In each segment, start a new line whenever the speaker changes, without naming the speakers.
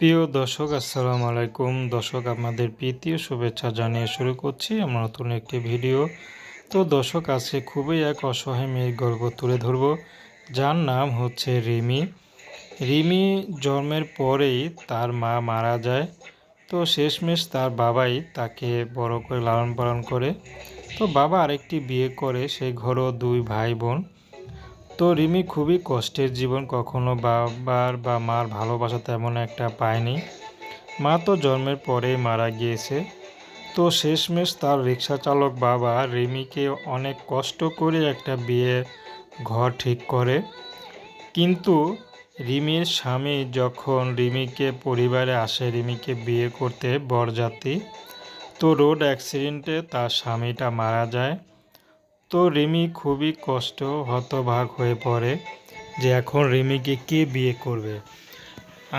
প্রিয় দর্শক, আসসালামু আলাইকুম। দর্শক, আপনাদের প্রীতীয় শুভেচ্ছা জানিয়ে শুরু করছি আমার নতুন একটি ভিডিও। তো দর্শক, আজকে খুবই এক অসহায় মেয়ের গল্প তুলে ধরব। যার নাম হচ্ছে রিমি। রিমি জন্মের পরেই তার মা মারা যায়। তো শেষমেশ তার বাবাই তাকে বড় করে লালন পালন করে। তো বাবা আরেকটি বিয়ে করে সেই ঘরও দুই ভাই বোন। তো রিমি খুবই কষ্টের জীবন কখনো বাবার বা মার ভালোবাসা তেমন একটা পায়নি। মা তো জন্মের পরেই মারা গিয়েছে। তো শেষমেশ তার রিক্সা চালক বাবা রিমিকে অনেক কষ্ট করে একটা বিয়ে ঘর ঠিক করে। কিন্তু রিমির স্বামী যখন রিমিকে পরিবারে আসে, রিমিকে বিয়ে করতে বরযাত্রী, তো রোড অ্যাক্সিডেন্টে তার স্বামীটা মারা যায়। তো রিমি খুবই কষ্ট হতভাগ হয়ে পড়ে যে এখন রিমিকে কে বিয়ে করবে।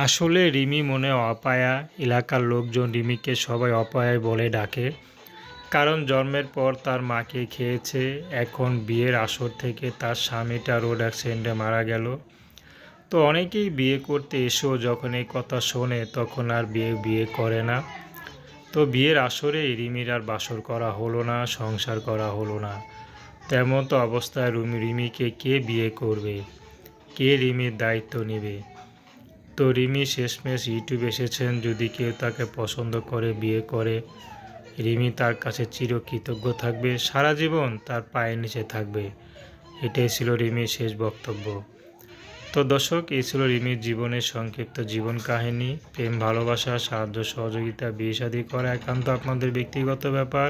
আসলে রিমি মনে অপায়া, এলাকার লোকজন রিমিকে সবাই অপায়া বলে ডাকে। কারণ জন্মের পর তার মাকে খেয়েছে, এখন বিয়ের আসর থেকে তার স্বামীটা রোড অ্যাক্সিডেন্টে মারা গেল। তো অনেকেই বিয়ে করতে এসেও যখন এই কথা শোনে তখন আর বিয়ে বিয়ে করে না। তো বিয়ের আসরে রিমির আর বাসর করা হলো না, সংসার করা হলো না। তেমন তো অবস্থায় রুমি রিমিকে কে বিয়ে করবে? কে রিমির দায়িত্ব নেবে? তো রিমি শেষমেশ ইউটিউব এসেছেন, যদি কেউ তাকে পছন্দ করে, বিয়ে করে, রিমি তার কাছে চিরকৃতজ্ঞ থাকবে, সারা জীবন তার পায়ের নিচে থাকবে। এটাই ছিল রিমির শেষ বক্তব্য। তো দর্শক, এই ছিল রিমির জীবনের সংক্ষিপ্ত জীবন কাহিনী। প্রেম, ভালোবাসা, সাহায্য, সহযোগিতা, বিয়ে, শাদী করা একান্ত আপনাদের ব্যক্তিগত ব্যাপার।